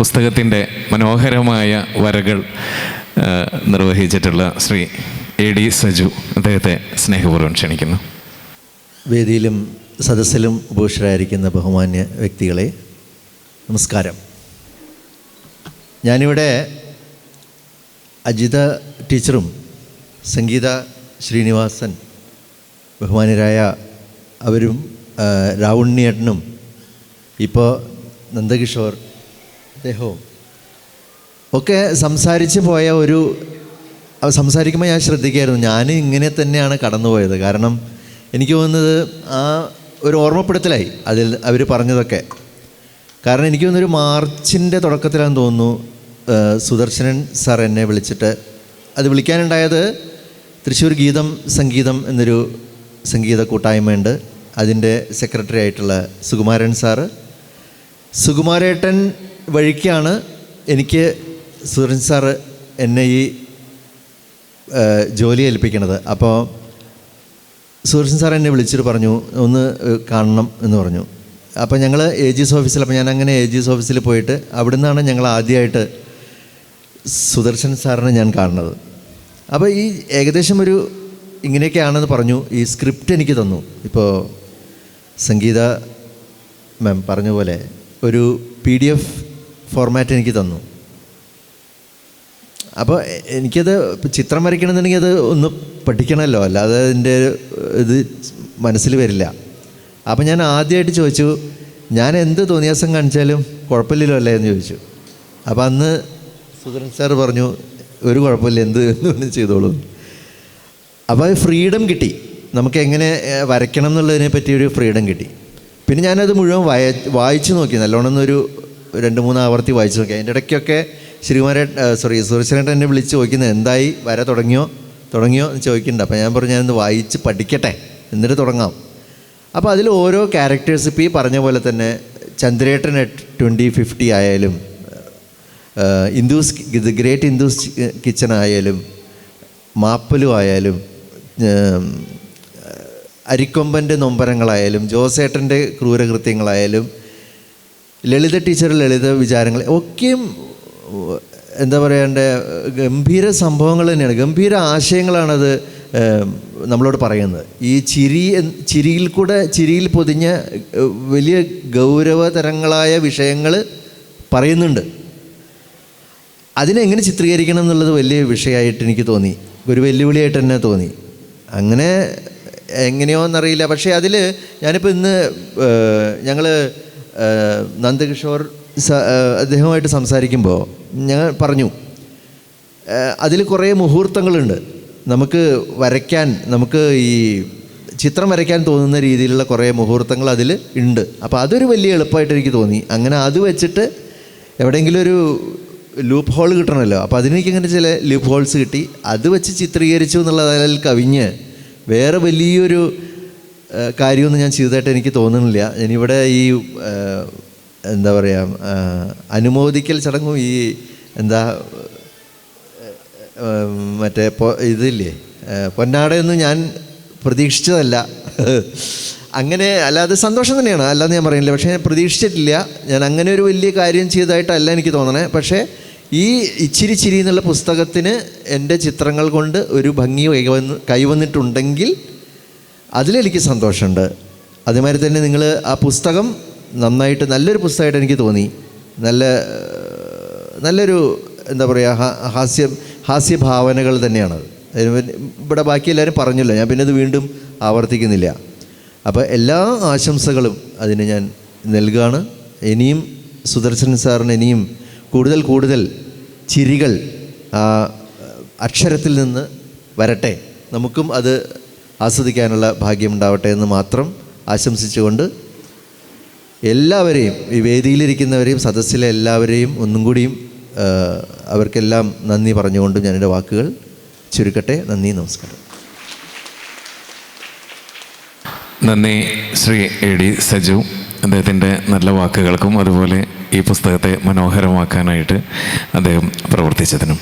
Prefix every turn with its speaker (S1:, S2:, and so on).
S1: പുസ്തകത്തിന്റെ മനോഹരമായ വരകൾ നിർവഹിച്ചിട്ടുള്ള ശ്രീ എ ഡി സജു അദ്ദേഹത്തെ സ്നേഹപൂർവം ക്ഷണിക്കുന്നു.
S2: വേദിയിലും സദസ്സിലും ഉപഭൂഷരായിരിക്കുന്ന ബഹുമാന്യ വ്യക്തികളെ നമസ്കാരം. ഞാനിവിടെ അജിത ടീച്ചറും സംഗീത ശ്രീനിവാസൻ ബഹുമാനരായ അവരും രാവുണ്ണിയേട്ടനും ഇപ്പോൾ നന്ദകിഷോർ അദ്ദേഹവും. ഒക്കെ സംസാരിച്ച് പോയ ഒരു സംസാരിക്കുമ്പോൾ ഞാൻ ശ്രദ്ധിക്കായിരുന്നു. ഞാൻ ഇങ്ങനെ തന്നെയാണ് കടന്നുപോയത്. കാരണം എനിക്ക് തോന്നുന്നത് ആ ഒരു ഓർമ്മപ്പെടുത്തലായി അതിൽ അവർ പറഞ്ഞതൊക്കെ. കാരണം എനിക്ക് തോന്നുന്നൊരു മാർച്ചിന്റെ തുടക്കത്തിലാണെന്ന് തോന്നുന്നു സുദർശനൻ സാർ എന്നെ വിളിച്ചിട്ട്. അത് വിളിക്കാനുണ്ടായത് തൃശ്ശൂർ ഗീതം സംഗീതം എന്നൊരു സംഗീത കൂട്ടായ്മയുണ്ട്. അതിന്റെ സെക്രട്ടറി ആയിട്ടുള്ള സുകുമാരൻ സാറ് സുകുമാരേട്ടൻ വഴിക്കാണ് എനിക്ക് സുരൻ സാറ് എന്നെ ഈ ജോലി ഏൽപ്പിക്കണത്. അപ്പോൾ സുരൻ സാർ എന്നെ വിളിച്ചിട്ട് പറഞ്ഞു ഒന്ന് കാണണം എന്ന് പറഞ്ഞു. അപ്പോൾ ഞങ്ങൾ എ ജി എസ് ഓഫീസിൽ അപ്പോൾ ഞാൻ അങ്ങനെ എ ജി എസ് ഓഫീസിൽ പോയിട്ട് അവിടെ നിന്നാണ് ഞങ്ങൾ ആദ്യമായിട്ട് സുദർശൻ സാറിനെ ഞാൻ കാണുന്നത്. അപ്പോൾ ഈ ഏകദേശം ഒരു ഇങ്ങനെയൊക്കെയാണെന്ന് പറഞ്ഞു ഈ സ്ക്രിപ്റ്റ് എനിക്ക് തന്നു. ഇപ്പോൾ സംഗീത മാം പറഞ്ഞ പോലെ ഒരു പി ഡി എഫ് ഫോർമാറ്റ് എനിക്ക് തന്നു. അപ്പോൾ എനിക്കത് ചിത്രം വരയ്ക്കണമെന്നുണ്ടെങ്കിൽ അത് ഒന്ന് പഠിക്കണമല്ലോ. അല്ലാതെ അതിന്റെ ഇത് മനസ്സിൽ വരില്ല. അപ്പം ഞാൻ ആദ്യമായിട്ട് ചോദിച്ചു ഞാൻ എന്ത് തോന്നിയാസം കാണിച്ചാലും കുഴപ്പമില്ലല്ലോ അല്ലേ? എന്ന് ചോദിച്ചു. അപ്പം അന്ന് സുധരൻ സാർ പറഞ്ഞു ഒരു കുഴപ്പമില്ല എന്ത് എന്ന് ചെയ്തോളൂ. അപ്പോൾ ഫ്രീഡം കിട്ടി. നമുക്ക് എങ്ങനെ വരയ്ക്കണം എന്നുള്ളതിനെ പറ്റിയൊരു ഫ്രീഡം കിട്ടി. പിന്നെ ഞാനത് മുഴുവൻ വായ വായിച്ചു നോക്കി. നല്ലോണം ഒരു രണ്ട് മൂന്ന് ആവർത്തി വായിച്ചു നോക്കി. അതിന്റെ ഇടയ്ക്കൊക്കെ ശ്രീകുമാരൻ സോറി സുരേഷനേട്ടൻ എന്നെ വിളിച്ച് ചോദിക്കുന്നത് എന്തായി? വര തുടങ്ങിയോ? തുടങ്ങിയോ? എന്ന് ചോദിക്കുന്നുണ്ട്. അപ്പോൾ ഞാൻ പറഞ്ഞു ഞാനൊന്ന് വായിച്ച് പഠിക്കട്ടെ. എന്നിട്ട് തുടങ്ങാം. അപ്പോൾ അതിൽ ഓരോ ക്യാരക്ടേഴ്സ് ഇപ്പോൾ ഈ പറഞ്ഞ പോലെ തന്നെ ചന്ദ്രേട്ടൻ അറ്റ് ട്വന്റി ഫിഫ്റ്റി ആയാലും Indus the great Indus kitchen ആയാലും മാപ്പലു ആയാലും അരിക്കൊമ്പന്റെ നൊമ്പരങ്ങളായാലും ജോസേട്ടന്റെ ക്രൂരകൃത്യങ്ങളായാലും ലളിത ടീച്ചർ ലളിത വിചാരങ്ങൾ ഒക്കെയും എന്താ പറയണ്ടേ ഗംഭീര സംഭവങ്ങൾ തന്നെയാണ്. ഗംഭീര ആശയങ്ങളാണത് നമ്മളോട് പറയുന്നത്. ഈ ചിരി ചിരിയിൽ കൂടെ ചിരിയിൽ പൊതിഞ്ഞ വലിയ ഗൗരവതരങ്ങളായ വിഷയങ്ങൾ പറയുന്നുണ്ട്. അതിനെങ്ങനെ ചിത്രീകരിക്കണം എന്നുള്ളത് വലിയ വിഷയമായിട്ട് എനിക്ക് തോന്നി. ഒരു വെല്ലുവിളിയായിട്ട് തന്നെ തോന്നി. അങ്ങനെ എങ്ങനെയോന്നറിയില്ല. പക്ഷേ അതിൽ ഞാനിപ്പോൾ ഇന്ന് ഞങ്ങൾ നന്ദകിഷോർ അദ്ദേഹവുമായിട്ട് സംസാരിക്കുമ്പോൾ ഞാൻ പറഞ്ഞു അതിൽ കുറേ മുഹൂർത്തങ്ങളുണ്ട്. നമുക്ക് വരയ്ക്കാൻ നമുക്ക് ഈ ചിത്രം വരയ്ക്കാൻ തോന്നുന്ന രീതിയിലുള്ള കുറേ മുഹൂർത്തങ്ങൾ അതിൽ ഉണ്ട്. അപ്പോൾ അതൊരു വലിയ എളുപ്പമായിട്ട് എനിക്ക് തോന്നി. അങ്ങനെ അത് വെച്ചിട്ട് എവിടെയെങ്കിലും ഒരു ലൂപ്പ് ഹോൾ കിട്ടണമല്ലോ. അപ്പോൾ അതിനെനിക്ക് ഇങ്ങനെ ചില ലൂപ്പ് ഹോൾസ് കിട്ടി. അത് വെച്ച് ചിത്രീകരിച്ചു എന്നുള്ളതിൽ കവിഞ്ഞ് വേറെ വലിയൊരു കാര്യമൊന്നും ഞാൻ ചെയ്തതായിട്ട് എനിക്ക് തോന്നുന്നില്ല. ഞാനിവിടെ ഈ എന്താ പറയുക അനുമോദിക്കൽ ചടങ്ങും ഈ എന്താ മറ്റേ പൊ- ഇതില്ലേ പൊന്നാടയൊന്നും ഞാൻ പ്രതീക്ഷിച്ചതല്ല. അങ്ങനെ അല്ലാതെ സന്തോഷം തന്നെയാണ്. അല്ലാതെ ഞാൻ പറയുന്നില്ല. പക്ഷേ ഞാൻ പ്രതീക്ഷിച്ചിട്ടില്ല. ഞാൻ അങ്ങനെ ഒരു വലിയ കാര്യം ചെയ്തതായിട്ടല്ല എനിക്ക് തോന്നണേ. പക്ഷേ ഈ ഇച്ചിരി ചിരി എന്നുള്ള പുസ്തകത്തിന് എന്റെ ചിത്രങ്ങൾ കൊണ്ട് ഒരു ഭംഗി കൈവന്ന് കൈവന്നിട്ടുണ്ടെങ്കിൽ അതിലെനിക്ക് സന്തോഷമുണ്ട്. അതുമാതിരി തന്നെ നിങ്ങൾ ആ പുസ്തകം നന്നായിട്ട് നല്ലൊരു പുസ്തകമായിട്ട് എനിക്ക് തോന്നി. നല്ല നല്ലൊരു എന്താ പറയുക ഹാസ്യം ഹാസ്യഭാവനകൾ തന്നെയാണ് ഇവിടെ ബാക്കി എല്ലാവരും പറഞ്ഞല്ലോ ഞാൻ പിന്നെ അത് വീണ്ടും ആവർത്തിക്കുന്നില്ല. അപ്പോൾ എല്ലാ ആശംസകളും അതിന് ഞാൻ നൽകുകയാണ് ഇനിയും സുദർശൻ സാറിന് ഇനിയും കൂടുതൽ കൂടുതൽ ചിരികൾ അക്ഷരത്തിൽ നിന്ന് വരട്ടെ. നമുക്കും അത് ആസ്വദിക്കാനുള്ള ഭാഗ്യമുണ്ടാവട്ടെ എന്ന് മാത്രം ആശംസിച്ചുകൊണ്ട് എല്ലാവരെയും ഈ വേദിയിലിരിക്കുന്നവരെയും സദസ്സിലെ എല്ലാവരെയും ഒന്നും കൂടിയും അവർക്കെല്ലാം നന്ദി പറഞ്ഞുകൊണ്ട് ഞാൻ എന്റെ വാക്കുകൾ ചുരുക്കട്ടെ. നന്ദി നമസ്കാരം.
S1: നന്ദി ശ്രീ എ ഡി സജു. അദ്ദേഹത്തിന്റെ നല്ല വാക്കുകൾക്കും അതുപോലെ ഈ പുസ്തകത്തെ മനോഹരമാക്കാനായിട്ട് അദ്ദേഹം പ്രവർത്തിച്ചതിനും